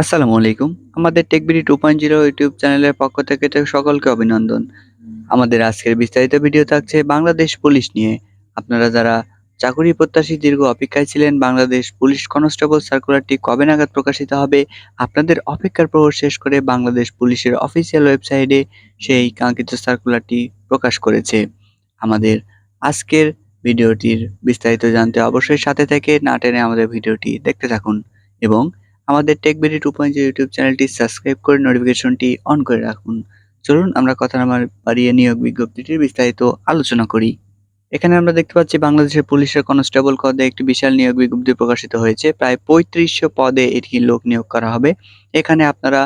আসসালামু আলাইকুম। আমাদের TechBD two point zero YouTube চ্যানেলের পক্ষ থেকে সকলকে অভিনন্দন। আমাদের আজকের বিস্তারিত ভিডিও থাকছে বাংলাদেশ পুলিশ নিয়ে। আপনারা যারা চাকুরি প্রত্যাশী দীর্ঘ অপেক্ষায় ছিলেন, বাংলাদেশ পুলিশ কনস্টেবল সার্কুলারটি কবে নাগাদ প্রকাশিত হবে, আপনাদের অপেক্ষার প্রহর শেষ করে বাংলাদেশ পুলিশের অফিসিয়াল ওয়েবসাইটে সেই কাঙ্ক্ষিত সার্কুলারটি প্রকাশ করেছে। আমাদের আজকের ভিডিওটির বিস্তারিত জানতে অবশ্যই সাথে থেকে না টেনে আমাদের ভিডিওটি দেখতে থাকুন এবং আমাদের টেকবিডি টু পয়েন্ট ইউটিউব চ্যানেলটি সাবস্ক্রাইব করে নোটিফিকেশনটি অন করে রাখুন। চলুন আমরা কথা আমার বাড়িয়ে নিয়োগ বিজ্ঞপ্তিটির বিস্তারিত আলোচনা করি। এখানে আমরা দেখতে পাচ্ছি, বাংলাদেশের পুলিশের কনস্টেবল পদে একটি বিশাল নিয়োগ বিজ্ঞপ্তি প্রকাশিত হয়েছে। প্রায় পঁয়ত্রিশশো পদে এটি লোক নিয়োগ করা হবে। এখানে আপনারা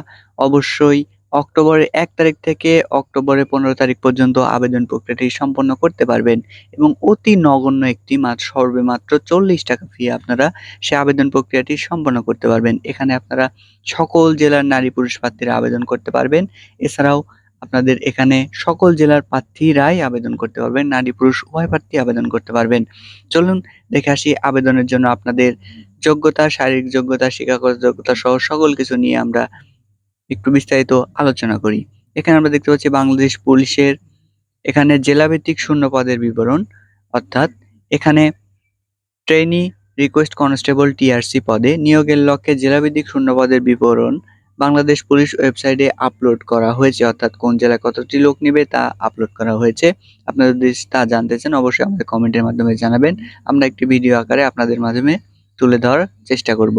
অবশ্যই অক্টোবরের এক তারিখ থেকে অক্টোবরের পনেরো তারিখ পর্যন্ত আবেদন প্রক্রিয়াটি সম্পন্ন করতে পারবেন এবং অতি নগণ্য একটি মাত্র সর্বমাত্র চল্লিশ টাকা ফি আপনারা সে আবেদন প্রক্রিয়াটি সম্পন্ন করতে পারবেন। এখানে আপনারা সকল জেলার নারী পুরুষ প্রার্থীরা আবেদন করতে পারবেন। এছাড়াও আপনাদের এখানে সকল জেলার প্রার্থীরাই আবেদন করতে পারবেন। নারী পুরুষ, উভয় প্রার্থী আবেদন করতে পারবেন। চলুন দেখে আসি আবেদনের জন্য আপনাদের যোগ্যতা, শারীরিক যোগ্যতা, শিক্ষাগত যোগ্যতা সহ সকল কিছু নিয়ে আমরা একটু বিস্তারিত আলোচনা করি। এখানে আমরা দেখতে পাচ্ছি বাংলাদেশ পুলিশের এখানে জেলাভিত্তিক শূন্য পদের বিবরণ, অর্থাৎ এখানে ট্রেনি রিকোয়েস্ট কনস্টেবল টিআরসি পদে নিয়োগের লক্ষ্যে জেলাভিত্তিক শূন্য পদের বিবরণ বাংলাদেশ পুলিশ ওয়েবসাইটে আপলোড করা হয়েছে, অর্থাৎ কোন জেলায় কতটি লোক নেবে তা আপলোড করা হয়েছে। আপনারা যদি তা জানতে চান, অবশ্যই আমাদের কমেন্টের মাধ্যমে জানাবেন। আমরা একটি ভিডিও আকারে আপনাদের মাধ্যমে তুলে ধরার চেষ্টা করব।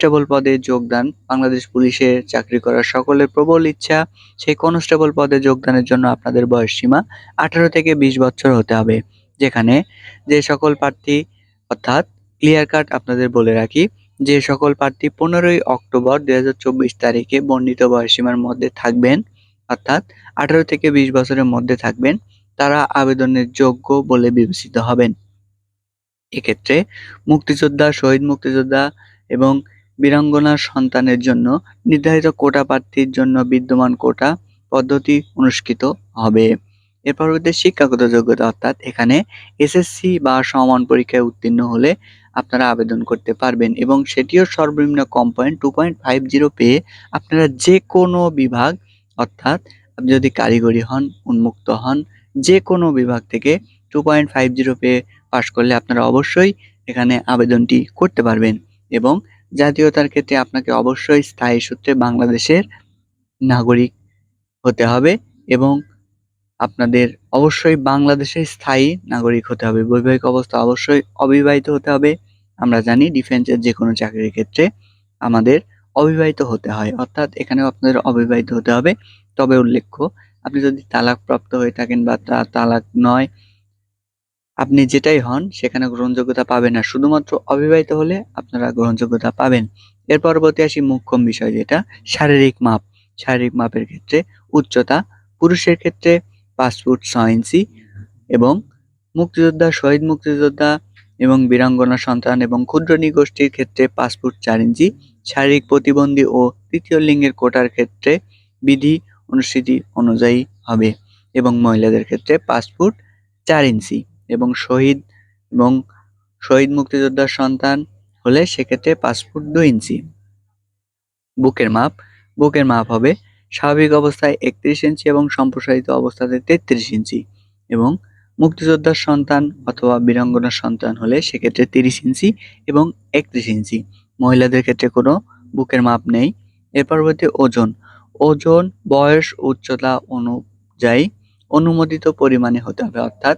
কনস্টেবল পদে যোগদান। বাংলাদেশ পুলিশে চাকরি করার সকলের প্রবল ইচ্ছা, সেই কনস্টেবল পদে যোগদানের জন্য আপনাদের বয়স সীমা আঠারো থেকে বিশ বছর হতে হবে। যেখানে যে সকল প্রার্থী, অর্থাৎ ক্লিয়ার কাট আপনাদের বলে রাখি, যে সকল প্রার্থী পনেরোই অক্টোবর দুই হাজার চব্বিশ তারিখে বর্ণিত বয়সীমার মধ্যে থাকবেন, অর্থাৎ আঠারো থেকে বিশ বছরের মধ্যে থাকবেন, তারা আবেদনের যোগ্য বলে বিবেচিত হবেন। এক্ষেত্রে মুক্তিযোদ্ধা, শহীদ মুক্তিযোদ্ধা এবং বীরাঙ্গনার সন্তানের জন্য নির্ধারিত কোটা প্রার্থীর জন্য বিদ্যমান কোটা পদ্ধতি অনুষ্ঠিত হবে। এর পরবর্তী শিক্ষাগত যোগ্যতা অর্থাৎ এখানে এসএসসি বা সমান পরীক্ষায় উত্তীর্ণ হলে আপনারা আবেদন করতে পারবেন এবং সেটিও সর্বনিম্ন কম point two point five zero পেয়ে আপনারা যে কোনো বিভাগ অর্থাৎ আপনি যদি কারিগরি হন, উন্মুক্ত হন যে কোনো বিভাগ থেকে টু পয়েন্ট ফাইভ জিরো পেয়ে পাশ করলে আপনারা অবশ্যই এখানে আবেদনটি করতে পারবেন এবং জাতীয়তার ক্ষেত্রে আপনাকে অবশ্যই স্থায়ী সূত্রে বাংলাদেশের নাগরিক হতে হবে এবং আপনাদের অবশ্যই বাংলাদেশের স্থায়ী নাগরিক হতে হবে। বৈবাহিক অবস্থা অবশ্যই অবিবাহিত হতে হবে। আমরা জানি ডিফেন্সের যে কোনো চাকরির ক্ষেত্রে আমাদের অবিবাহিত হতে হয়। অর্থাৎ এখানেও আপনাদের অবিবাহিত হতে হবে। তবে উল্লেখ্য, আপনি যদি তালাক প্রাপ্ত হয়ে থাকেন বা তালাক নয় আপনি যেটাই হন, সেখানে গ্রহণযোগ্যতা পাবেন না। শুধুমাত্র অবিবাহিত হলে আপনারা গ্রহণযোগ্যতা পাবেন। এর পরবর্তী আসি মুখ্যম বিষয়, যেটা শারীরিক মাপ। শারীরিক মাপের ক্ষেত্রে উচ্চতা, পুরুষের ক্ষেত্রে পাঁচ ফুট ছয় ইঞ্চি এবং মুক্তিযোদ্ধা, শহীদ মুক্তিযোদ্ধা এবং বীরাঙ্গনা সন্তান এবং ক্ষুদ্র নিগোষ্ঠীর ক্ষেত্রে পাঁচ ফুট চার ইঞ্চি। শারীরিক প্রতিবন্ধী ও তৃতীয় লিঙ্গের কোটার ক্ষেত্রে বিধি অনুষ্ঠিতি অনুযায়ী হবে এবং মহিলাদের ক্ষেত্রে পাঁচ ফুট চার ইঞ্চি। এবং শহীদ এবং শহীদ মুক্তিযোদ্ধার সন্তান হলে সেক্ষেত্রে পাঁচ ফুট দুই ইঞ্চি। বুকের মাপ বুকের মাপ হবে স্বাভাবিক অবস্থায় একত্রিশ ইঞ্চি এবং সম্প্রসারিত অবস্থাতে তেত্রিশ ইঞ্চি এবং মুক্তিযোদ্ধার সন্তান অথবা বীরাঙ্গনার সন্তান হলে সেক্ষেত্রে তিরিশ ইঞ্চি এবং একত্রিশ ইঞ্চি। মহিলাদের ক্ষেত্রে কোনো বুকের মাপ নেই। এর পরবর্তী ওজন ওজন, বয়স, উচ্চতা অনুযায়ী অনুমোদিত পরিমাণে হতে হবে, অর্থাৎ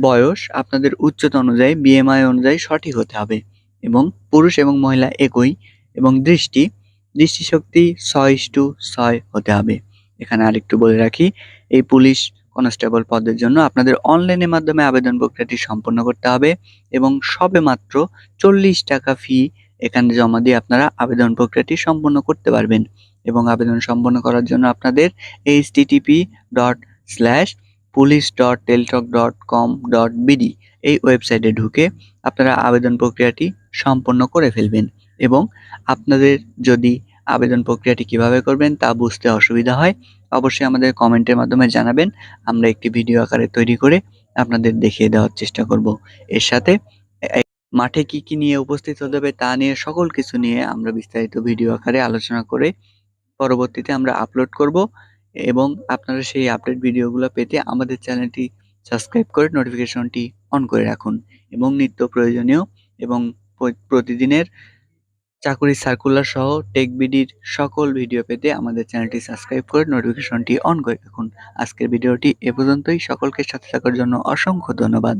বয়স আপনাদের উচ্চতা অনুযায়ী বিএমআই অনুযায়ী সঠিক হতে হবে। এবং পুরুষ এবং মহিলা একই। এবং দৃষ্টি, দৃষ্টিশক্তি ছয় টু ছয় হতে হবে। এখানে আরেকটু বলে রাখি, এই পুলিশ কনস্টেবল পদের জন্য আপনাদের অনলাইনের মাধ্যমে আবেদন প্রক্রিয়াটি সম্পন্ন করতে হবে। এবং সবে মাত্র চল্লিশ টাকা ফি এখানে জমা দিয়ে আপনারা আবেদন প্রক্রিয়াটি সম্পন্ন করতে পারবেন। এবং আবেদন সম্পন্ন করার জন্য আপনাদের H dot slash police dot Teletalk dot com dot BD এই ওয়েবসাইটে ঢুকে আপনারা আবেদন প্রক্রিয়াটি সম্পন্ন করে ফেলবেন এবং আপনাদের যদি আবেদন প্রক্রিয়াটি কীভাবে করবেন তা বুঝতে অসুবিধা হয় অবশ্যই আমাদের কমেন্টের মাধ্যমে জানাবেন। আমরা একটি ভিডিও আকারে তৈরি করে আপনাদের দেখিয়ে দেওয়ার চেষ্টা করব। এর সাথে মাঠে কি, কি নিয়ে উপস্থিত হতে হবে তা নিয়ে সকল কিছু নিয়ে আমরা বিস্তারিত ভিডিও আকারে আলোচনা করে পরবর্তীতে আমরা আপলোড করব। এবং আপনারা সেই আপডেট ভিডিওগুলো পেতে আমাদের চ্যানেলটি সাবস্ক্রাইব করে নোটিফিকেশনটি অন করে রাখুন এবং নিত্য প্রয়োজনীয় এবং প্রতিদিনের চাকুরি সার্কুলার সহ টেক বিডির সকল ভিডিও পেতে আমাদের চ্যানেলটি সাবস্ক্রাইব করে নোটিফিকেশনটি অন করে রাখুন। আজকের ভিডিওটি এ পর্যন্তই। সকলকে সাথে থাকার জন্য অসংখ্য ধন্যবাদ।